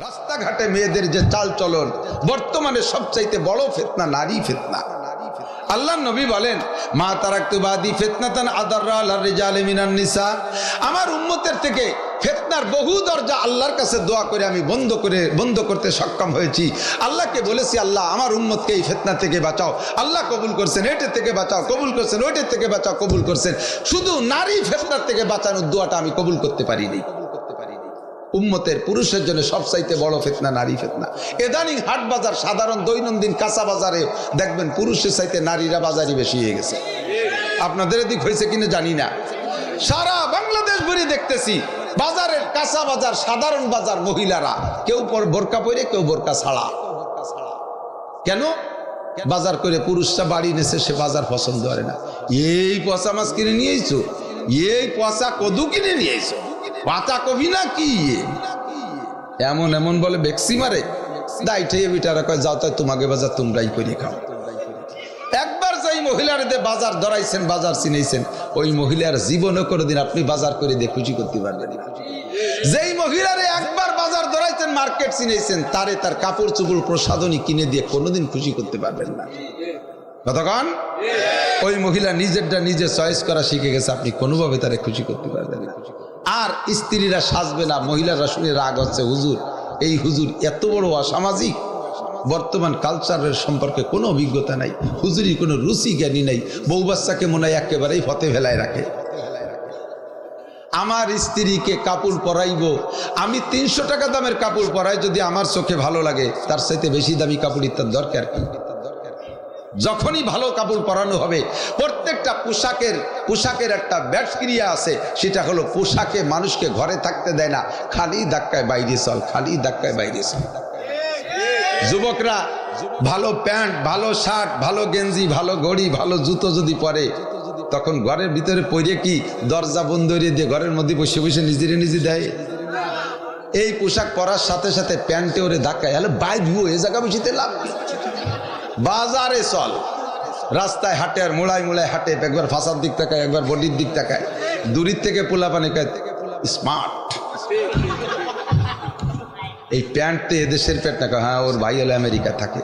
রাস্তাঘাটে মেয়েদের যে চাল চলন, বর্তমানে সবচাইতে বড় ফেতনা নারী ফেতনা। আল্লাহ নবী বলেন, মা তারাক্তুবাদি ফেতনাতান আদাররা আল্লাহর রিজালে নিসা। আমার উম্মতের থেকে ফেতনার বহু দরজা আল্লাহর কাছে দোয়া করে আমি বন্ধ করে, বন্ধ করতে সক্ষম হয়েছি। আল্লাহকে বলেছি, আল্লাহ, আমার উম্মতকে এই ফেতনা থেকে বাঁচাও। আল্লাহ কবুল করছেন এটার থেকে বাঁচাও। কবুল করছেন, ওইটার থেকে বাঁচাও, কবুল করছেন। শুধু নারী ফেতনার থেকে বাঁচানোর দোয়াটা আমি কবুল করতে পারিনি। উম্মতের পুরুষের জন্য সবচাইতে বড় ফেতনা নারী ফেতনা। এদানিং হাট বাজার সাধারণ দৈনন্দিন কাঁচা বাজারে দেখবেন পুরুষের চাইতে নারীরা বাজারই বেশি হয়ে গেছে। আপনাদের এদিক হয়েছে কিনা জানি না। সারা বাংলাদেশ ভরে দেখতেছি বাজারের কাঁচা বাজার, সাধারণ বাজার মহিলারা। কেউ বোরকা পরে, কেউ বোরকা ছাড়া। কেন? বাজার করে পুরুষরা বাড়ি নেছে সে বাজার পছন্দ করে না। এই পচা মাছ কিনে নিয়ে আইছো এই পচা কদু কিনে নিয়ে পাতা কবি না কি? এমন এমন বলে বেক্সি মারে। দাইটে বিটারা কয়, যাও তাই তোমাকে বাজার, তোমরাই করে খাও। একবার যাই বাজার ধরাইছেন, বাজার চিনেছেন ওই মহিলার জীবনে কোনোদিন আপনি বাজার করে দিয়ে খুশি করতে পারবেন যেই মহিলারে একবার বাজার ধরাইছেন, মার্কেট চিনেছেন তারে তার কাপড় চুপড় প্রসাদনী কিনে দিয়ে কোনোদিন খুশি করতে পারবেন না। কতক্ষণ ওই মহিলা নিজেরটা নিজে চয়েস করা শিখে গেছে, আপনি কোনোভাবে তারে খুশি করতে পারবেন না। আর স্ত্রীরা সাজবে না, মহিলারা শুনে রাগ হচ্ছে, হুজুর, এই হুজুর এত বড় অসামাজিক। বর্তমান কালচারের সম্পর্কে কোনো অভিজ্ঞতা নাই হুজুরি কোনো রুচি জ্ঞানী নাই, বউ বাচ্চাকে মনে হয় একেবারেই ফতে ফেলায় রাখে। আমার স্ত্রীকে কাপড় পরাইব, আমি তিনশো টাকা দামের কাপড় পরাই যদি আমার চোখে ভালো লাগে, তার সাথে বেশি দামি কাপড় ইত্যার দরকার কি? যখনই ভালো কাপড় পরানো হবে, প্রত্যেকটা পোশাকের পোশাকের একটা ব্যাটক্রিয়া আছে, সেটা হলো পোশাকে মানুষকে ঘরে থাকতে দেয় না, খালি ধাক্কায় বাইরে চল, খালি ধাক্কায় বাইরে চল যুবকরা, ভালো প্যান্ট, ভালো শার্ট, ভালো গেঞ্জি, ভালো ঘড়ি, ভালো জুতো যদি পরে, তখন ঘরের ভিতরে পরে কি দরজা বন্ধ দিয়ে ঘরের মধ্যে বসে বসে নিজেরে নিজে দেয় এই পোশাক পরার সাথে সাথে প্যান্টে ওরে ধাক্কায় হলে বাইর এ জায়গা বসিতে লাভ? বাজারে চল। রাস্তায় হাঁটে আর মোড়ায় মোড়ায় হাঁটে একবার ফাঁসার দিক তাকায় একবার বডির দিক তাকায়। দূরের থেকে পোলা পানি স্মার্ট। এই প্যান্টতে এদেশের প্যান্ট কয়, হ্যাঁ ওর ভাই হলো আমেরিকা থাকে।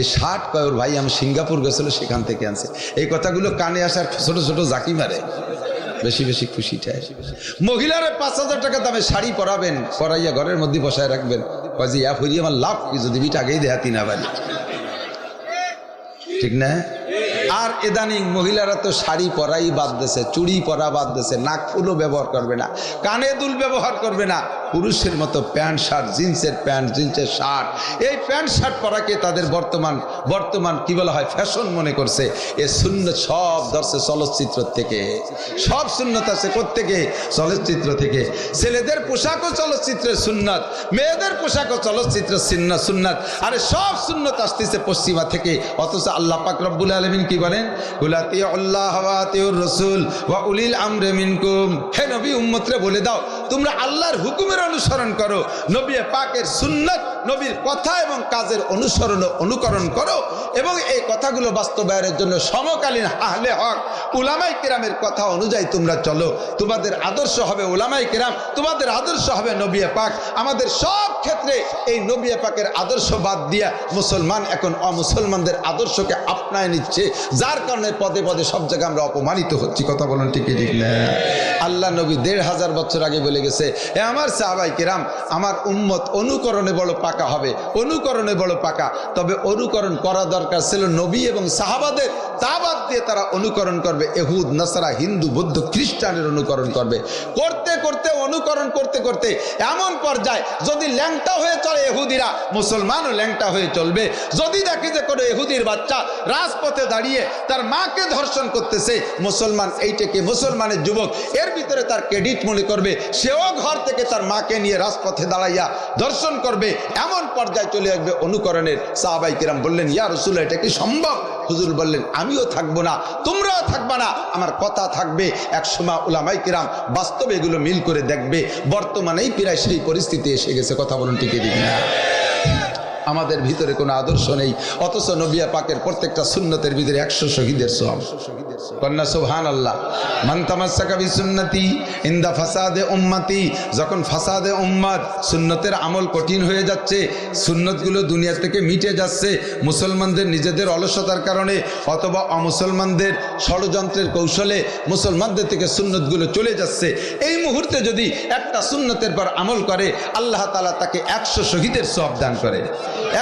এই শার্ট কয় ওর ভাই আমি সিঙ্গাপুর গেছিল সেখান থেকে আনছে। এই কথাগুলো কানে আসার ছোট ছোট জাকি মারে। বেশি বেশি খুশি ঠায়। মহিলারে পাঁচ হাজার টাকা দামে শাড়ি পরাবেন পরাইয়া ঘরের মধ্যে বসায় রাখবেন। কয় যে ইয়া ফরিয়ে আমার লাভ যদি বিটা আগেই দেহাতি না পারি। ঠিক না? আর এদানিং মহিলারা তো শাড়ি পরাই বাদ দিছে চুড়ি পরা বাদ দিছে নাক ফুলও ব্যবহার করবে না কানে দুল ব্যবহার করবে না। পুরুষের মতো প্যান্ট শার্ট, জিন্সের প্যান্ট, জিন্সের শার্ট। এই প্যান্ট শার্ট পরাকে তাদের বর্তমান বর্তমান কি বলা হয়, ফ্যাশন মনে করছে। এ শূন্য সব ধরছে চলচ্চিত্র থেকে। সব শূন্যত আছে থেকে চলচ্চিত্র থেকে। ছেলেদের পোশাকও চলচ্চিত্রের সুন্নত, মেয়েদের পোশাকও চলচ্চিত্র সিন্ন সুন্নাত। আরে সব সুন্নত আসতেছে পশ্চিমা থেকে। অথচ আল্লাহ পাক রব্বুল আলমিন কি বলেন? গুলাতি আল্লাহ রসুল ওয়া উলিল আমরে মিনকুম। হে নবী, উম্মতরে বলে দাও তোমরা আল্লাহর হুকুমের অনুসরণ করো। নবী পাকের সুন্নত নবীর কথা এবং কাজের অনুসরণ অনুকরণ করো এবং এই কথাগুলো বাস্তবায়নের জন্য সমকালীন আহলে হক উলামাই কেরামের কথা অনুযায়ী তোমরা চলো। তোমাদের আদর্শ হবে উলামাই কেরাম, তোমাদের আদর্শ হবে নবিয়া পাক। আমাদের সব ক্ষেত্রে এই নবী পাকের আদর্শ বাদ দিয়া মুসলমান এখন অমুসলমানদের আদর্শকে আপনায় নিচ্ছে। যার কারণে পদে পদে সব জায়গায় আমরা অপমানিত হচ্ছি। কথা বলেন ঠিকই ঠিক না? আল্লাহ নবী দেড় হাজার বছর আগে বলে গেছে, এ আমার সাহাবাই কিরাম, আমার উম্মত অনুকরণে বড় পাকা হবে। অনুকরণে বড় পাকা। তবে অনুকরণ করা দরকার ছিল নবী এবং সাহাবাদের। তা বাদ দিয়ে তারা অনুকরণ করবে। এহুদ, নাসারা, হিন্দু, বৌদ্ধ, খ্রিস্টানের অনুকরণ করবে। করতে করতে, অনুকরণ করতে করতে এমন পর্যায়ে, যদি ল্যাংটা হয়ে চলে এহুদিরা, মুসলমানও ল্যাংটা হয়ে চলবে। যদি দেখে যে কোনো এহুদির বাচ্চা রাজপথে দাঁড়িয়ে তার মাকে ধর্ষণ করতেছে, মুসলমান এইটাকে মুসলমানের যুবক, এর ভিতরে তার ক্রেডিট মনে করবে। সেও ঘর থেকে তার মাকে নিয়ে রাজপথে দাঁড়াইয়া দর্শন করবে। এমন পর্যায়ে চলে আসবে অনুকরণের সাহাবাই কিরাম বললেন, ইয়া রসুল এটা কি সম্ভব? হুজুর বললেন, আমিও থাকব না, তোমরাও থাকবা না, আমার কথা থাকবে। এক সময় উলামাই কিরাম বাস্তবে এগুলো মিল করে দেখবে, বর্তমানেই প্রায় সেই পরিস্থিতি এসে গেছে, কথা বলুন টিকে দিবি না আমাদের ভিতরে কোনো আদর্শ নেই। অথচ নবিয়া পাকের প্রত্যেকটা সুন্নতের ভিতরে একশো শহীদের সব কন্যা সুবহান আল্লাহ মান তামাসসাকা বিসুন্নতি ইন্দা ফাসাদে উম্মতি। যখন ফাসাদে উম্মাত সুন্নতের আমল কঠিন হয়ে যাচ্ছে, সুন্নতগুলো দুনিয়া থেকে মিটে যাচ্ছে, মুসলমানদের নিজেদের অলসতার কারণে অথবা অমুসলমানদের ষড়যন্ত্রের কৌশলে মুসলমানদের থেকে সুন্নতগুলো চলে যাচ্ছে। এই মুহূর্তে যদি একটা সুন্নতের পর আমল করে, আল্লাহ তালা তাকে একশো শহীদের সব দান করে।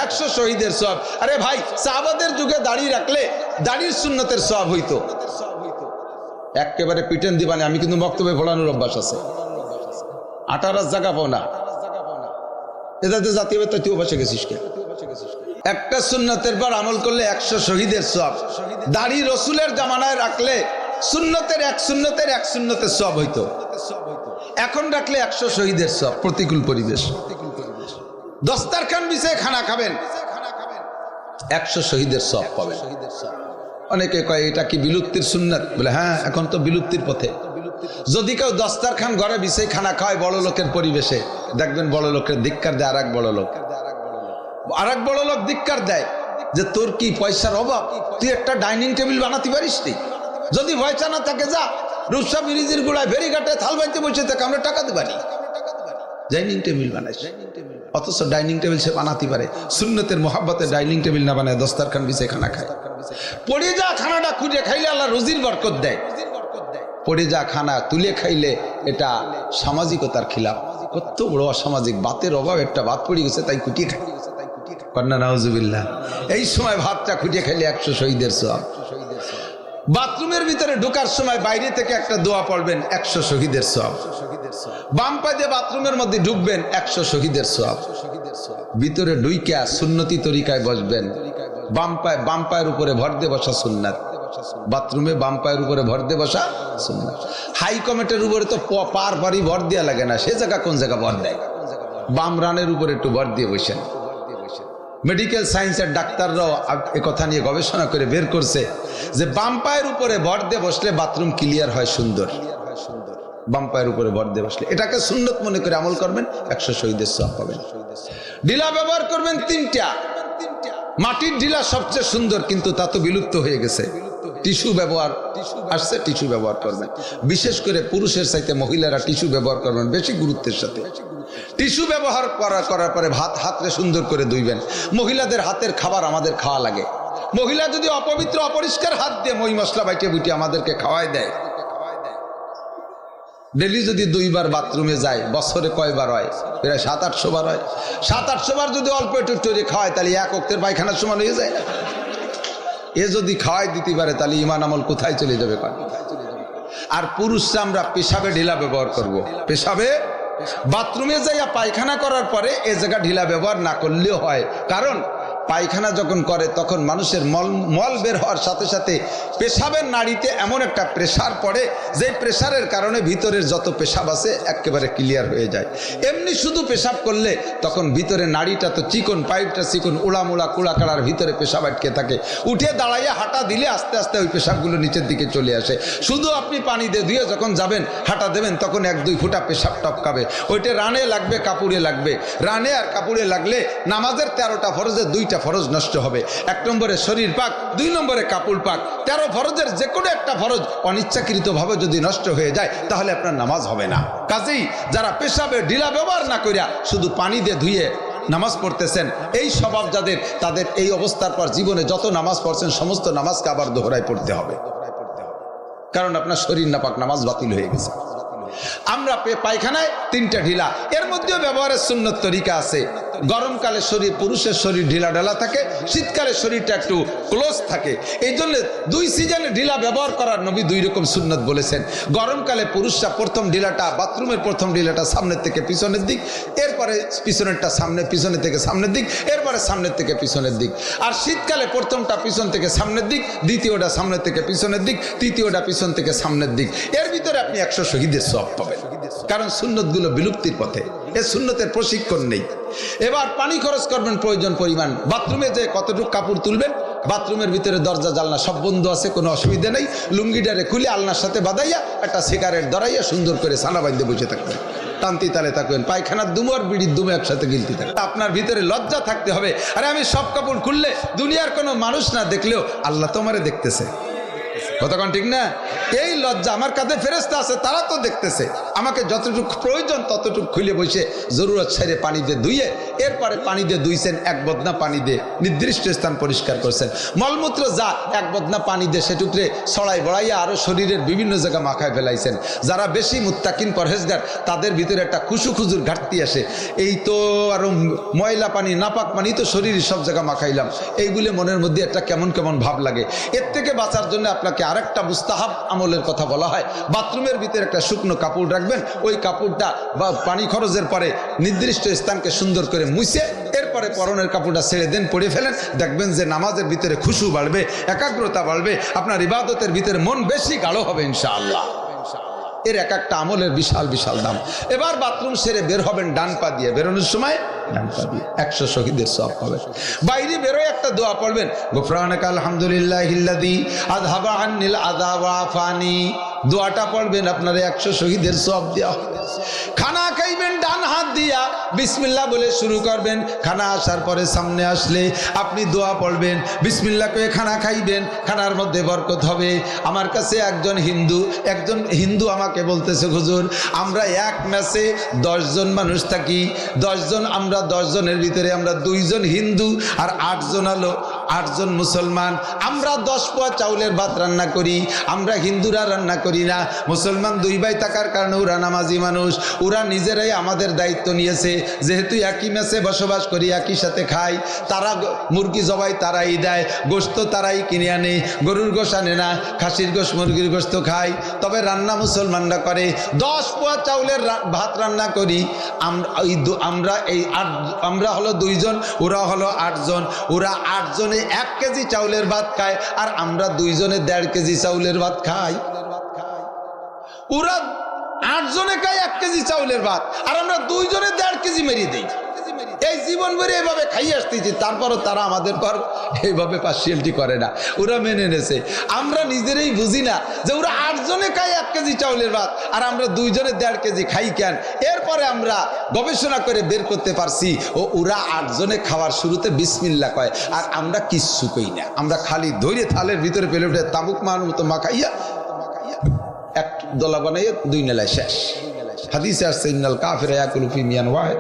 একশো শহীদের সব। আরে ভাই, সাহাবাদের যুগে দাড়ি রাখলে দাড়ির সুন্নতের সব হইতো। একেবারে পিটেন দিবানে, আমি কিন্তু বক্তব্যে ভোলানোর অভ্যাস আছে। আঠারো জায়গা পাও না। এটাতে জাতীয় তুই বসে গেছিস কে? একটা সুন্নতের পর আমল করলে একশো শহীদের সব দাড়ি রসুলের জামানায় রাখলে সুন্নতের এক সুন্নতের এক সুন্নতের সব হইতো। এখন রাখলে একশো শহীদের সব প্রতিকূল পরিবেশ। দস্তারখান বিষয়ে খানা খাবেন। একশো শহীদের সব পাবেন। অনেকে কয় এটা কি বিলুপ্তির সুন্নাত? বলে হ্যাঁ এখন তো বিলুপ্তির পথে। যদি কেউ দস্তারখান ঘরে বিষয় খানা খায় বড় লোকের পরিবেশে দেখবেন বড় লোকের ধিক্কার দেয় আর এক বড় লোক। আর এক বড় লোক ধিক্কার দেয় যে তোর কি পয়সার অভাব? তুই একটা ডাইনিং টেবিল বানাতে পারিস নি? যদি পয়সা না থাকে যা। রূপসা ব্রিজের গোড়ায় ফেরিঘাটে থাল বাইতে বসে থাকে আমরা টাকা পারি ডাইনিং টেবিল বানাইস অথচ ডাইনিং টেবিল সে বানাতে পারে। সুন্নতের মোহাব্বতে ডাইনিং টেবিল না বানায় দস্তারখান বিছে খানা খায়। পড়ে যা খানাটা খুঁজে খাইলে আল্লাহ রুজির বরকত দেয়। পড়ে যা খানা তুলে খাইলে এটা সামাজিকতার খিলাফ। কত বড় অসামাজিক, বাতের অভাব, একটা ভাত পড়ে গেছে, তাই কুটিয়ে খাই কন্যা, নাউজুবিল্লাহ। এই সময় ভাতটা খুঁটিয়ে খাইলে একশো শহীদের সব বাথরুমের ভিতরে ঢোকার সময় বাইরে থেকে একটা দোয়া পড়বেন, একশো শহীদের সব বাম পায়ে বাথরুমের মধ্যে ঢুকবেন, একশো শহীদের সব ভিতরে ডুইকা সুন্নতি তরিকায় বসবেন। বাম পায়ে, বাম পায়ের উপরে ভর দিয়ে বসা সুন্নাত। বাথরুমে বাম পায়ের উপরে ভর দিয়ে বসা সুন্নাত। হাই কমেটের উপরে তো পার পারি ভর দেওয়া লাগে না, সে জায়গা কোন জায়গা ভর দেয়? বাম রানের উপরে একটু ভর দিয়ে বসেন। মেডিকেল সায়েন্সের ডাক্তাররাও কথা নিয়ে গবেষণা করে বের করছে যে বাম্পায়ের উপরে ভর দিয়ে বসলে বাথরুম ক্লিয়ার হয় সুন্দর। বাম পায়ের উপরে ভর দিয়ে বসলে। এটাকে সুন্দর মনে করে আমল করবেন, একশো শহীদের সব পাবেন। ডিলা ব্যবহার করবেন তিনটা। মাটির ডিলা সবচেয়ে সুন্দর, কিন্তু তা তো বিলুপ্ত হয়ে গেছে। টিস্যু ব্যবহার আসছে, টিস্যু ব্যবহার করবেন। বিশেষ করে পুরুষের সাথে মহিলারা টিস্যু ব্যবহার করবেন বেশি গুরুত্বের সাথে। টিস্যু ব্যবহার করা, করার পরে ভাত হাতরে সুন্দর করে ধুইবেন। মহিলাদের হাতের খাবার আমাদের খাওয়া লাগে। মহিলা যদি অপবিত্র, অপরিষ্কার হাত দিয়ে মই মশলা বাইটে বুটি আমাদেরকে খাওয়াই দেয়। ডেলি যদি দুইবার বাথরুমে যায়, বছরে কয়বার হয়? প্রায় সাত আটশো বার হয়। সাত আটশো বার যদি অল্প একটু টরি খাওয়ায়, তাহলে এক অক্তের পায়খানার সমান হয়ে যায়। না এ যদি খাওয়াই দিতে পারে তাহলে ইমান আমল কোথায় চলে যাবে আর পুরুষরা আমরা পেশাবে ঢিলা ব্যবহার করব। পেশাবে? বাথরুমে যাইয়া পায়খানা করার পরে এ জায়গা ঢিলা ব্যবহার না করলেও হয়। কারণ পায়খানা যখন করে, তখন মানুষের মল মল বের হওয়ার সাথে সাথে পেশাবের নাড়িতে এমন একটা প্রেশার পড়ে, যে প্রেশারের কারণে ভিতরের যত পেশাব আছে একেবারে ক্লিয়ার হয়ে যায়। এমনি শুধু পেশাব করলে তখন ভিতরে নাড়িটা তো চিকন, পাইপটা চিকন, উড়ামুড়া কুড়া কাড়ার ভিতরে পেশাব আটকে থাকে। উঠে দাঁড়াইয়া হাঁটা দিলে আস্তে আস্তে ওই পেশাবগুলো নিচের দিকে চলে আসে। শুধু আপনি পানি দিয়ে ধুয়ে যখন যাবেন, হাঁটা দেবেন, তখন এক দুই ফুটা পেশাব টপকাবে। ওইটা রানে লাগবে, কাপড়ে লাগবে। রানে আর কাপড়ে লাগলে নামাজের তেরোটা ফরজে দুইটা ফরজ নষ্ট হবে। এক নম্বরে শরীর পাক, দুই নম্বরে কাপড় পাক। তেরো ফরজের যে কোনো একটা ফরজ অনিচ্ছাকৃতভাবে যদি নষ্ট হয়ে যায়, তাহলে আপনার নামাজ হবে না। কাজেই যারা পেশাবে ঢিলা ব্যবহার না করিয়া শুধু পানি দিয়ে ধুয়ে নামাজ পড়তেছেন, এই স্বভাব যাদের, তাদের এই অবস্থার পর জীবনে যত নামাজ পড়ছেন, সমস্ত নামাজকে আবার দোহরায় পড়তে হবে। কারণ আপনার শরীর নাপাক নামাজ বাতিল হয়ে গেছে। আমরা পায়খানায় তিনটা ঢিলা, এর মধ্যেও ব্যবহারের সুন্নত তরিকা আছে। গরমকালে শরীর, পুরুষের শরীর ঢিলা ঢালা থাকে, শীতকালে শরীরটা একটু ক্লোজ থাকে। এই জন্য দুই সিজনে ঢিলা ব্যবহার করার নবী দুই রকম সুন্নত বলেছেন। গরমকালে পুরুষরা প্রথম ঢিলাটা, বাথরুমের প্রথম ঢিলাটা সামনের থেকে পিছনের দিক, এরপরে পিছনেরটা সামনে, পিছনের থেকে সামনের দিক, এরপরে সামনের থেকে পিছনের দিক। আর শীতকালে প্রথমটা পিছন থেকে সামনের দিক, দ্বিতীয়টা সামনের থেকে পিছনের দিক, তৃতীয়টা পিছন থেকে সামনের দিক। এর ভিতরে আপনি একশো শহীদের সব পাবেন। কারণ সুন্নতগুলো বিলুপ্তির পথে। এ সুন্নতের প্রশিক্ষণ নেই। এবার পানি খরচ করবেন, প্রয়োজন পরিমাণ। বাথরুমে যে কতটুকু কাপড় তুলবেন বাথরুমের ভিতরে দরজা, জানলা সব বন্ধু আছে, কোনো অসুবিধা নেই। লুঙ্গিডারে খুলে আলনার সাথে বাঁধাইয়া একটা সিগারেট ধরাইয়া সুন্দর করে সানা বাঁধতে বসে থাকবেন। টানতি তালে থাকবেন, পায়খানার দুমো আর বিড়ির দুমো একসাথে গিলতি থাকবে আপনার ভিতরে লজ্জা থাকতে হবে। আরে আমি সব কাপড় খুললে দুনিয়ার কোনো মানুষ না দেখলেও আল্লাহ তোমারে দেখতেছে। কতক্ষণ ঠিক না? এই লজ্জা আমার কাছে ফেরস্তা আছে, তারা তো দেখতেছে। আমাকে যতটুকু প্রয়োজন ততটুকু খুলে বসে জরুরত ছেড়ে পানি দিয়ে ধুইয়ে এরপরে পানি দিয়ে ধুইছেন, এক বদনা পানি দিয়ে নির্দিষ্ট স্থান পরিষ্কার করছেন। মলমূত্র যা এক বদনা পানি দিয়ে সেটুকরে ছড়াই বড়াইয়া আরও শরীরের বিভিন্ন জায়গা মাখায় ফেলাইছেন। যারা বেশি মুত্তাকিন পরহেজগার, তাদের ভিতরে একটা খুশু খুজুর ঘাটতি আসে। এই তো আরও ময়লা পানি, নাপাক পানি তো শরীরের সব জায়গা মাখাইলাম। এইগুলি মনের মধ্যে একটা কেমন কেমন ভাব লাগে। এর থেকে বাঁচার জন্য আপনাকে আরেকটা মুস্তাহাব আমলের কথা বলা হয়। বাথরুমের ভিতরে একটা শুকনো কাপড় রাখবেন ওই কাপড়টা বা পানি খরচের পরে নির্দিষ্ট স্থানকে সুন্দর করে মুছে, এরপরে পরনের কাপড়টা ছেড়ে দেন, পরে ফেলেন। দেখবেন যে নামাজের ভিতরে খুশু বাড়বে, একাগ্রতা বাড়বে, আপনার ইবাদতের ভিতরে মন বেশি গাঢ় হবে ইনশাআল্লাহ। এর এক একটা আমলের বিশাল বিশাল দাম। এবার বাথরুম সেরে বের হবেন, ডান পা দিয়ে বেরোনোর সময় ডান পা দিয়ে একশো শহীদের সব পাবেন। বাইরে বেরোয় একটা দোয়া পড়বেন আদাবা ফানি দোয়াটা পড়বেন, আপনার একশো শহীদের সব দেওয়া খানা খাইবেন, ডান হাত দিয়া বিসমিল্লা বলে শুরু করবেন। খানা আসার পরে সামনে আসলে আপনি দোয়া পড়বেন। বিসমিল্লা করে খানা খাইবেন, খানার মধ্যে বরকত হবে। আমার কাছে একজন হিন্দু একজন হিন্দু আমাকে বলতেছে, হুজুর, আমরা এক ম্যাচে দশজন মানুষ থাকি। দশজন, আমরা দশজনের ভিতরে আমরা দুইজন হিন্দু আর আটজন হলো আটজন মুসলমান, আমরা দশ পোয়া চাউলের ভাত রান্না করি, আমরা হিন্দুরা রান্না করি না। মুসলমান দুই ভাই থাকার কারণে ওরা নামাজি মানুষ, ওরা নিজেরাই আমাদের দায়িত্ব নিয়েছে। যেহেতু একই মেসে বসবাস করি, একই সাথে খাই, তারা মুরগি জবাই তারাই দেয়, গোস্ত তারাই কিনে আনে, গরুর গোশ আনে না, খাসির গোশ, মুরগির গোস্ত খাই। তবে রান্না মুসলমানরা করে। দশ পোয়া চাউলের ভাত রান্না করি আমরা এই আমরা এই আট, আমরা হলো দুইজন ওরা হলো আটজন। ওরা আটজনে এক কেজি চাউলের ভাত খায়, আর আমরা দুইজনে দেড় কেজি চাউলের ভাত খাই। ওরা আটজনে খায় এক কেজি চাউলের ভাত, আর আমরা দুইজনে দেড় কেজি মেরিয়ে দিই। এই জীবন ভরে এভাবে খাই আসতেছি, তারপরও তারা আমাদের পর এইভাবে পার্সিয়ালটি করে না। ওরা মেনে নেছে। আমরা নিজেরাই বুঝি না যে ওরা আটজনে খায় এক কেজি চাউলের ভাত, আর আমরা দুইজনে দেড় কেজি খাই কেন? এরপরে আমরা গবেষণা করে বের করতে পারছি, ও ওরা আটজনে খাওয়ার শুরুতে বিসমিল্লা কয়, আর আমরা কিচ্ছু কই না। আমরা খালি ধৈর্য থালের ভিতরে পেলে উঠে তাবুক মান মতো মাখাইয়া, এক দলা বানাইয়ে দুই নেলায় শেষ। হাদিসে আসছে, ইন্নাল কাফির ইয়াকুলু ফি মিয়ান ওয়াহিদ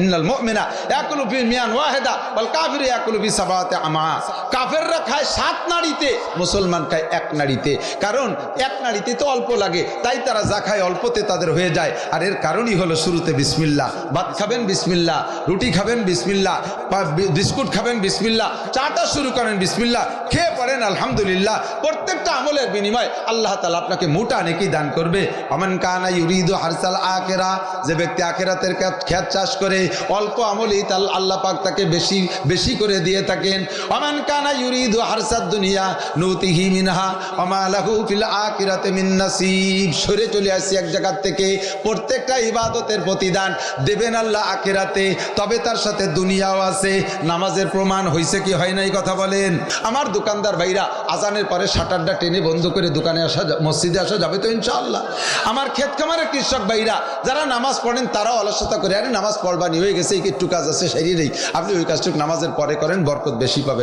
ইন্নাল মুমিনা ইয়াকুলু ফি মিয়ান ওয়াহিদা, ওয়াল কাফির ইয়াকুলু সাবাতে আমা কাফেররা খায় সাত নাড়িতে, মুসলমান খায় এক নাড়িতে। কারণ এক নাড়িতে তো অল্প লাগে, তাই তারা যা খায় অল্পতে তাদের হয়ে যায়। আর এর কারণই হলো শুরুতে বিসমিল্লাহ, ভাত খাবেন বিসমিল্লাহ, রুটি খাবেন বিসমিল্লাহ বিস্কুট খাবেন বিসমিল্লাহ, চাটা শুরু করেন বিসমিল্লাহ, খেয়ে পড়েন আলহামদুলিল্লাহ। প্রত্যেকটা আমলের বিনিময় আল্লাহ তালা আপনাকে মোটা নেকি দান করবে। অমান কানা ইউরিদু হারসাল আখেরা, যে ব্যক্তি আখেরাতের খ্যাত চাষ করে, অল্প আমলই তাল আল্লাহ পাক তাকে বেশি বেশি করে দিয়ে থাকেন। অমান কানা ইউরিদু হারসাদ দুনিয়া, নৌতিহি মিনহা, অমা লাহু ফিল আখিরাতে মিন নাসিব। সরে চলে আসছি এক জায়গার থেকে প্রত্যেকটা ইবাদতের প্রতিদান দেবেন আল্লাহ আখেরাতে। তবে তার সাথে দুনিয়াও আছে। নামাজের প্রমাণ হয়েছে কি হয় নাই কথা বলেন? আমার দোকানদার ভাইরা আজানের পরে শাটারটা টেনে বন্ধ করে দোকানে আসা মসজিদে আসা যাবে তো ইনশাআল্লাহ। আমার ক্ষেত খামারের কৃষক ভাইরা, যারা নামাজ পড়েন তারাও অলসতা করে, আরে নামাজ পড়বানি, হয়ে গেছে একটু কাজ আছে নেই। আপনি ওই কাজটুক নামাজের পরে করেন, বরকত বেশি পাবেন।